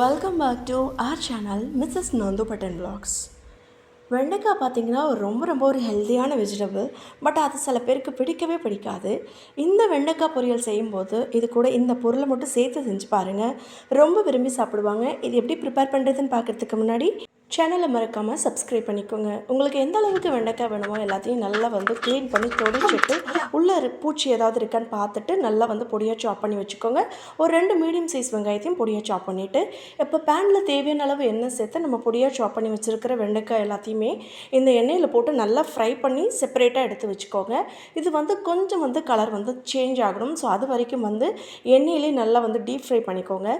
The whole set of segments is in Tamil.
Welcome back to our channel Mrs Nandu button blogs வெண்டைக்காய் பார்த்தீங்கன்னா ரொம்ப ரொம்ப ஒரு ஹெல்த்தியான வெஜிடபிள் பட் அது சில பேருக்கு பிடிக்கவே பிடிக்காது. இந்த வெண்டைக்காய் பொரியல் செய்யும்போது இது கூட இந்த பொருளை மட்டும் சேர்த்து செஞ்சு பாருங்கள் ரொம்ப விரும்பி சாப்பிடுவாங்க. இது எப்படி ப்ரிப்பேர் பண்ணுறதுன்னு பார்க்குறதுக்கு முன்னாடி சேனலை மறக்காமல் சப்ஸ்கிரைப் பண்ணிக்கோங்க. உங்களுக்கு எந்த அளவுக்கு வெண்டைக்காய் வேணுமோ எல்லாத்தையும் நல்லா வந்து க்ளீன் பண்ணி தொடிச்சிட்டு உள்ளே இரு- பூச்சி ஏதாவது இருக்கான்னு பார்த்துட்டு நல்லா வந்து பொடியாக சாப் பண்ணி வச்சுக்கோங்க. ஒரு ரெண்டு மீடியம் சைஸ் வெங்காயத்தையும் பொடியாக சாப் பண்ணிவிட்டு இப்போ பேனில் தேவையான அளவு எண்ணெய் சேர்த்து நம்ம பொடியாக சாப் பண்ணி வச்சுருக்கிற வெண்டைக்காய் எல்லாத்தையுமே இந்த எண்ணெயில் போட்டு நல்லா ஃப்ரை பண்ணி செப்பரேட்டாக எடுத்து வச்சுக்கோங்க. இது வந்து கொஞ்சம் வந்து கலர் வந்து சேஞ்ச் ஆகணும். ஸோ அது வரைக்கும் வந்து எண்ணெயிலே நல்லா வந்து டீப் ஃப்ரை பண்ணிக்கோங்க.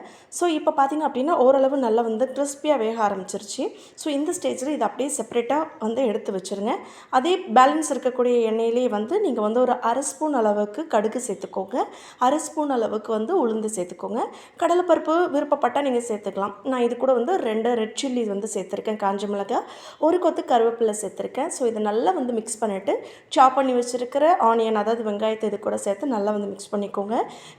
ஸோ இப்போ பார்த்தீங்க அப்படின்னா ஓரளவு நல்லா வந்து கிறிஸ்பியாக வேக ஆரம்பிச்சிருச்சு. ஸோ இந்த ஸ்டேஜில் இதை அப்படியே செப்பரேட்டாக வந்து எடுத்து வச்சுருங்க. அதே பேலன்ஸ் இருக்கக்கூடிய எண்ணெயிலே வந்து நீங்கள் வந்து ஒரு அரை ஸ்பூன் அளவுக்கு கடுகு சேர்த்துக்கோங்க. அரை ஸ்பூன் அளவுக்கு வந்து உளுந்து சேர்த்துக்கோங்க. கடலைப்பருப்பு விருப்பப்பட்டால் நீங்கள் சேர்த்துக்கலாம். நான் இது கூட வந்து ரெண்டு ரெட் சில்லி வந்து சேர்த்துருக்கேன். காஞ்ச மிளகாய் ஒரு கொத்து கருவேப்பிலை சேர்த்துருக்கேன். ஸோ இதை நல்லா வந்து மிக்ஸ் பண்ணிவிட்டு சாப் பண்ணி வச்சுருக்கிற ஆனியன் அதாவது வெங்காயத்தை இது கூட சேர்த்து நல்லா வந்து மிக்ஸ் பண்ணிக்கோங்க.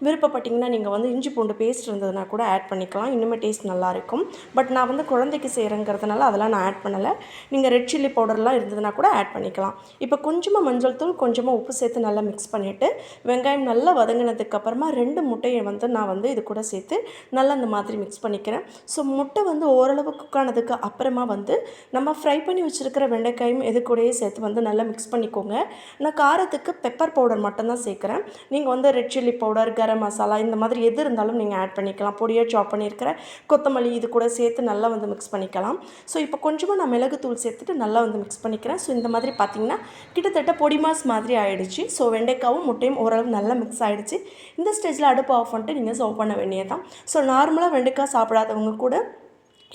விருப்பப்பட்டிங்கன்னா நீங்கள் வந்து இஞ்சி பூண்டு பேஸ்ட் இருந்ததுன்னா கூட ஆட் பண்ணிக்கலாம். இன்னுமே டேஸ்ட் நல்லாயிருக்கும் பட் நான் வந்து குழந்தைக்கு செய்கிறேங்கிறதுனால அதெல்லாம் நான் ஆட் பண்ணலை. நீங்கள் ரெட் சில்லி பவுடர்லாம் இருந்ததுன்னா கூட ஆட் பண்ணிக்கலாம். இப்போ கொஞ்சமாக மஞ்சள் தூள் கொஞ்சமாக உப்பு சேர்த்து நல்லா மிக்ஸ் பண்ணிவிட்டு வெங்காயம் நல்லா வதங்கினதுக்கப்புறமா ரெண்டு முட்டையை வந்து நான் வந்து இது கூட சேர்த்து நல்லா அந்த மாதிரி மிக்ஸ் பண்ணிக்கிறேன். ஸோ முட்டை வந்து ஓரளவு குக் ஆனதுக்கு அப்புறமா வந்து நம்ம ஃப்ரை பண்ணி வச்சுருக்கிற வெண்டைக்காயும் இது கூடயே சேர்த்து வந்து நல்லா மிக்ஸ் பண்ணிக்கோங்க. நான் காரத்துக்கு பெப்பர் பவுடர் மட்டும்தான் சேர்க்குறேன். நீங்கள் வந்து red chilli powder garam masala இந்த மாதிரி எது இருந்தாலும் நீங்கள் ஆட் பண்ணிக்கலாம். பொடியாக சாப் பண்ணியிருக்கிற கொத்தமல்லி இது கூட சேர்த்து நல்லா வந்து மிக்ஸ் பண்ணிக்கலாம். ஸோ இப்போ கொஞ்சமாக நான் மிளகுத்தூள் சேர்த்துட்டு நல்லா வந்து மிக்ஸ் பண்ணிக்கிறேன். ஸோ இந்த மாதிரி பார்த்தீங்கன்னா கிட்டத்தட்ட பொடி மாஸ் மாதிரி ஆயிடுச்சு. ஸோ வெண்டைக்காவும் முட்டையும் ஓரளவு நல்லா மிக்ஸ் ஆகிடுச்சு இந்த ஸ்டேஜில் அடுப்பு ஆஃப் பண்ணிட்டு நீங்கள் சர்வ் பண்ண வேண்டியதுதான். ஸோ நார்மலாக வெண்டைக்காய் சாப்பிடாதவங்க கூட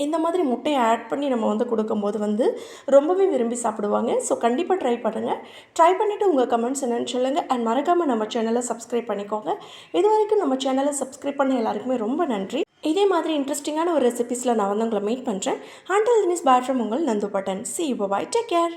இந்த மாதிரி முட்டையை ஆட் பண்ணி நம்ம வந்து கொடுக்கும்போது வந்து ரொம்பவே விரும்பி சாப்பிடுவாங்க. ஸோ கண்டிப்பாக ட்ரை பண்ணுங்கள் ட்ரை பண்ணிவிட்டு உங்கள் கமெண்ட்ஸ் என்னென்னு சொல்லுங்கள் அண்ட் மறக்காமல் நம்ம சேனலை சப்ஸ்கிரைப் பண்ணிக்கோங்க. இது வரைக்கும் நம்ம சேனலை சப்ஸ்கிரைப் பண்ண எல்லாருக்குமே ரொம்ப நன்றி. இதே மாதிரி இன்ட்ரெஸ்டிங்கான ஒரு ரெசிபீஸில் நான் வந்து உங்களை மீட் பண்ணுறேன் ஹாண்டல் தினிஸ் பேட் ஃப்ரம் உங்கள் Nandu button. See bye take care